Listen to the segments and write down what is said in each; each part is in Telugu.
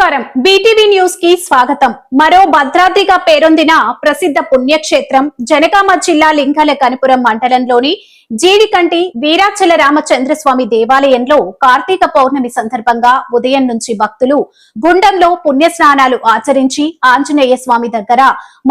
నమస్కారం. బీటీవీ న్యూస్కి స్వాగతం. మరో భద్రాద్రిగా పేరొందిన ప్రసిద్ధ పుణ్యక్షేత్రం జనగామ జిల్లా లింగాల కనుపురం మండలంలోని జీడికంటి వీరాచల రామచంద్రస్వామి దేవాలయంలో కార్తీక పౌర్ణమి సందర్భంగా ఉదయం నుంచి భక్తులు గుండంలో పుణ్య స్నానాలు ఆచరించి ఆంజనేయ స్వామి దగ్గర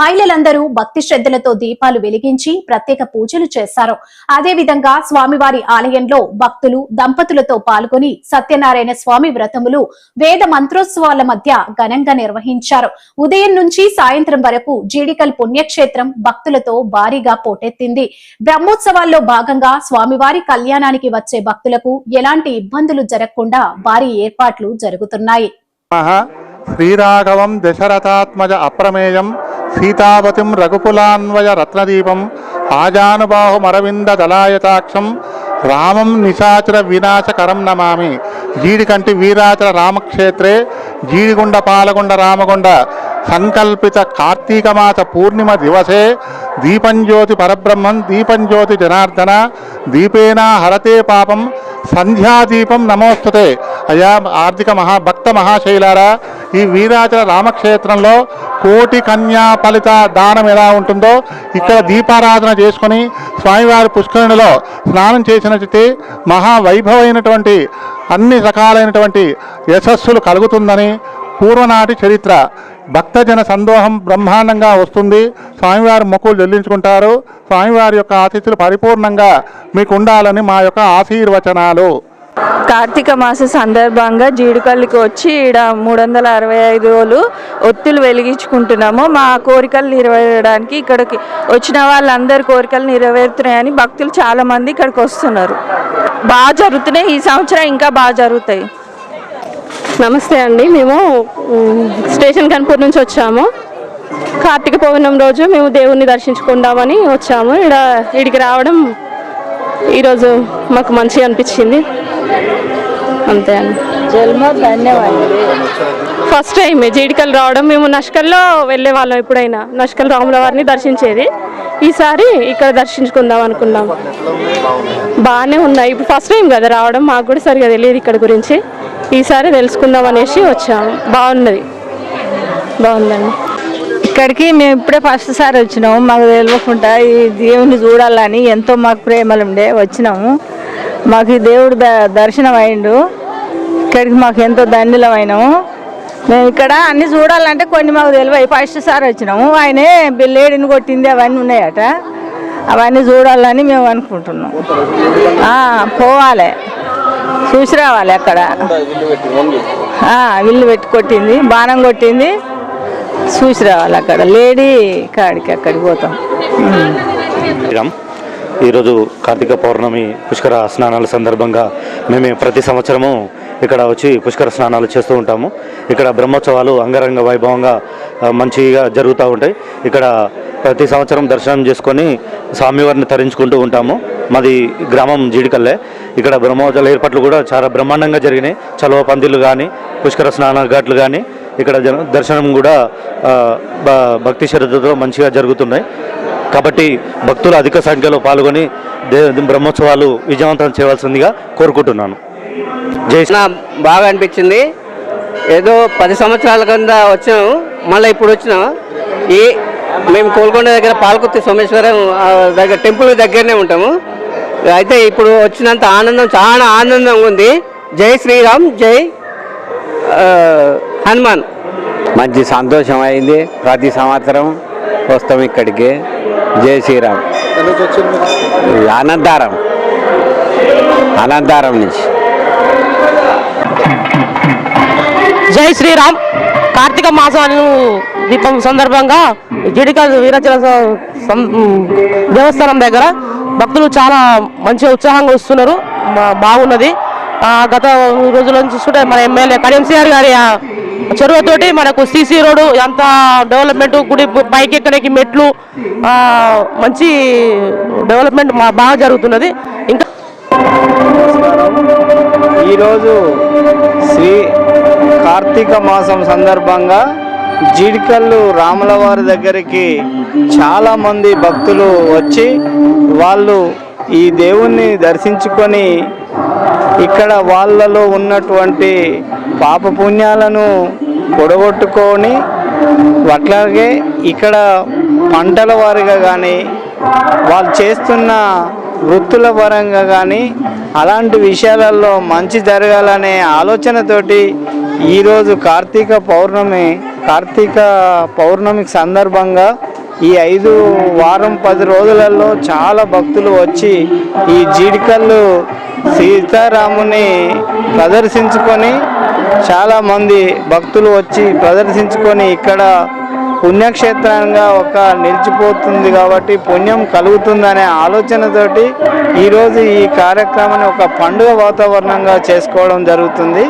మహిళలందరూ భక్తి శ్రద్ధలతో దీపాలు వెలిగించి ప్రత్యేక పూజలు చేశారు. అదేవిధంగా స్వామివారి ఆలయంలో భక్తులు దంపతులతో పాల్గొని సత్యనారాయణ స్వామి వ్రతములు వేద మంత్రోత్సవాల మధ్య ఘనంగా నిర్వహించారు. ఉదయం నుంచి సాయంత్రం వరకు జీడికల్ పుణ్యక్షేత్రం భక్తులతో భారీగా పోటెత్తింది. బ్రహ్మోత్సవాల్లో భాగంగా స్వామివారి కళ్యాణానికి వచ్చే భక్తులకు ఎలాంటి ఇబ్బందులు జరగకుండా భారీ ఏర్పాట్లు జరుగుతున్నాయి. శ్రీరాఘవం దశరథాత్మజ అప్రమేయం సీతావతిం రఘుకులాన్వయ రత్నదీపం ఆజానుబాహుమరవింద దళాయతాక్షం రామం నిశాచర వినాశకరం నమామి. జీడికంటి వీరాచర రామక్షేత్రే జీడిగుండ పాలకొండ రామకొండ సంకల్పిత కార్తీక మాస పూర్ణిమ దివసే దీపంజ్యోతి పరబ్రహ్మం దీపంజ్యోతి జనార్దన దీపేనా హరతే పాపం సంధ్యాదీపం నమోస్తుతే. అయా ఆర్థిక మహా భక్త మహాశైలారా ఈ వీరాచల రామక్షేత్రంలో కోటి కన్యా ఫలిత దానం ఎలా ఉంటుందో ఇక్కడ దీపారాధన చేసుకొని స్వామివారి పుష్కరిణిలో స్నానం చేసినట్లయితే మహా వైభవమైనటువంటి అన్ని రకాలైనటువంటి యశస్సులు కలుగుతుందని పూర్వనాటి చరిత్ర. భక్తజన సందోహం బ్రహ్మాండంగా వస్తుంది. స్వామివారి మొక్కులు చెల్లించుకుంటారు. స్వామివారి యొక్క ఆతిథ్యులు పరిపూర్ణంగా మీకు ఉండాలని మా యొక్క ఆశీర్వచనాలు. కార్తీక మాస సందర్భంగా జీడికల్లికి వచ్చి ఈడ మూడు వందల అరవై ఐదు రోజులు ఒత్తులు వెలిగించుకుంటున్నాము. మా కోరికలు నెరవేరడానికి ఇక్కడికి వచ్చిన వాళ్ళందరి కోరికలు నెరవేరుతున్నాయని భక్తులు చాలామంది ఇక్కడికి వస్తున్నారు. బాగా జరుగుతున్నాయి. ఈ సంవత్సరం ఇంకా బాగా జరుగుతాయి. నమస్తే అండి. మేము స్టేషన్ కన్పూర్ నుంచి వచ్చాము. కార్తీక పౌర్ణమి రోజు మేము దేవుణ్ణి దర్శించుకుందామని వచ్చాము. ఇక్కడ ఇడికి రావడం ఈరోజు మాకు మంచిగా అనిపించింది. అంతే అండి. ఫస్ట్ టైం జీడికల్ రావడం. మేము నష్కల్లో వెళ్ళే వాళ్ళం ఎప్పుడైనా. నష్కల్ రాముల వారిని దర్శించేది. ఈసారి ఇక్కడ దర్శించుకుందాం అనుకున్నాం. బాగానే ఉన్నాయి. ఇప్పుడు ఫస్ట్ టైం కదా రావడం. మాకు కూడా సరిగా తెలియదు ఇక్కడ గురించి. ఈసారి తెలుసుకుందాం అనేసి వచ్చాము. బాగున్నది. బాగుందండి. ఇక్కడికి మేము ఇప్పుడే ఫస్ట్ సారి వచ్చినాము. మాకు తెలియకుండా ఈ దేవుని చూడాలని ఎంతో మాకు ప్రేమలు ఉండే వచ్చినాము. మాకు ఈ దేవుడు ద- దర్శనం అయిండు ఇక్కడికి మాకు ఎంతో ధన్యులమైనాము. మేము ఇక్కడ అన్ని చూడాలంటే కొన్ని మాకు తెలివై ఫస్ట్ సార్ వచ్చినాము. ఆయనే లేడిని కొట్టింది అవన్నీ ఉన్నాయట. అవన్నీ చూడాలని మేము అనుకుంటున్నాం. పోవాలి. చూసి రావాలి అక్కడ విల్లు పెట్టి కొట్టింది బాణం కొట్టింది. చూసి రావాలి అక్కడ. లేడీ కాడికి అక్కడికి పోతాం. ఈరోజు కార్తీక పౌర్ణమి పుష్కర స్నానాల సందర్భంగా మేము ప్రతి సంవత్సరము ఇక్కడ వచ్చి పుష్కర స్నానాలు చేస్తూ ఉంటాము. ఇక్కడ బ్రహ్మోత్సవాలు అంగరంగ వైభవంగా మంచిగా జరుగుతూ ఉంటాయి. ఇక్కడ ప్రతి సంవత్సరం దర్శనం చేసుకొని స్వామివారిని తరించుకుంటూ ఉంటాము. మాది గ్రామం జీడికల్లే. ఇక్కడ బ్రహ్మోత్సవాల ఏర్పాట్లు కూడా చాలా బ్రహ్మాండంగా జరిగినాయి. చలవ పందిళ్ళు కానీ పుష్కర స్నాన ఘాట్లు కానీ ఇక్కడ దర్శనం కూడా భ- భక్తి శ్రద్ధతో మంచిగా జరుగుతున్నాయి. కాబట్టి భక్తులు అధిక సంఖ్యలో పాల్గొని దే బ్రహ్మోత్సవాలు విజయవంతం చేయవలసిందిగా కోరుకుంటున్నాను. జై శ్రీ- నా బాగా అనిపించింది. ఏదో పది సంవత్సరాల కింద వచ్చాము మళ్ళీ ఇప్పుడు వచ్చినాం. ఈ మేము కోల్కొండ దగ్గర పాలకుర్తి సోమేశ్వరం దగ్గర టెంపుల్ దగ్గరనే ఉంటాము. అయితే ఇప్పుడు వచ్చినంత ఆనందం చాలా ఆనందంగా ఉంది. జై శ్రీరామ్ జై హనుమాన్. మంచి సంతోషం అయింది ప్రతి సంవత్సరం. వస్తాం ఇక్కడికి. జై శ్రీరామ్. అనంతారం. అనంతారం నుంచి. జై శ్రీరామ్. కార్తీక మాసాలు దీపం సందర్భంగా జిడిక వీరచల సం- దేవస్థానం దగ్గర భక్తులు చాలా మంచిగా ఉత్సాహంగా వస్తున్నారు. బాగున్నది. గత రోజుల నుంచి చూసుకుంటే మన ఎమ్మెల్యే కడియం సిఆర్ గారి చెరువుతోటి మనకు సీసీ రోడ్డు అంత డెవలప్మెంట్ గుడి పైకి ఎక్కడానికి మెట్లు మంచి డెవలప్మెంట్ మా- బాగా జరుగుతున్నది. ఇంకా ఈరోజు శ్రీ కార్తీక మాసం సందర్భంగా జీడికల్లు రాములవారి దగ్గరికి చాలామంది భక్తులు వచ్చి వాళ్ళు ఈ దేవుణ్ణి దర్శించుకొని ఇక్కడ వాళ్ళలో ఉన్నటువంటి పాపపుణ్యాలను పొడగొట్టుకొని అట్లాగే ఇక్కడ పంటల వారిగా కానీ వాళ్ళు చేస్తున్న వృత్తుల పరంగా కానీ అలాంటి విషయాలలో మంచి జరగాలనే ఆలోచనతోటి ఈరోజు కార్తీక పౌర్ణమి కార్తీక పౌర్ణమికి సందర్భంగా ఈ ఐదు వారం పది రోజులలో చాలా భక్తులు వచ్చి ఈ జీడికల్లు సీతారాముని ప్రదర్శించుకొని చాలామంది భక్తులు వచ్చి ప్రదర్శించుకొని ఇక్కడ పుణ్యక్షేత్రంగా ఒక నిలిచిపోతుంది కాబట్టి పుణ్యం కలుగుతుందనే ఆలోచనతోటి ఈరోజు ఈ కార్యక్రమాన్ని ఒక పండుగ వాతావరణంగా చేసుకోవడం జరుగుతుంది.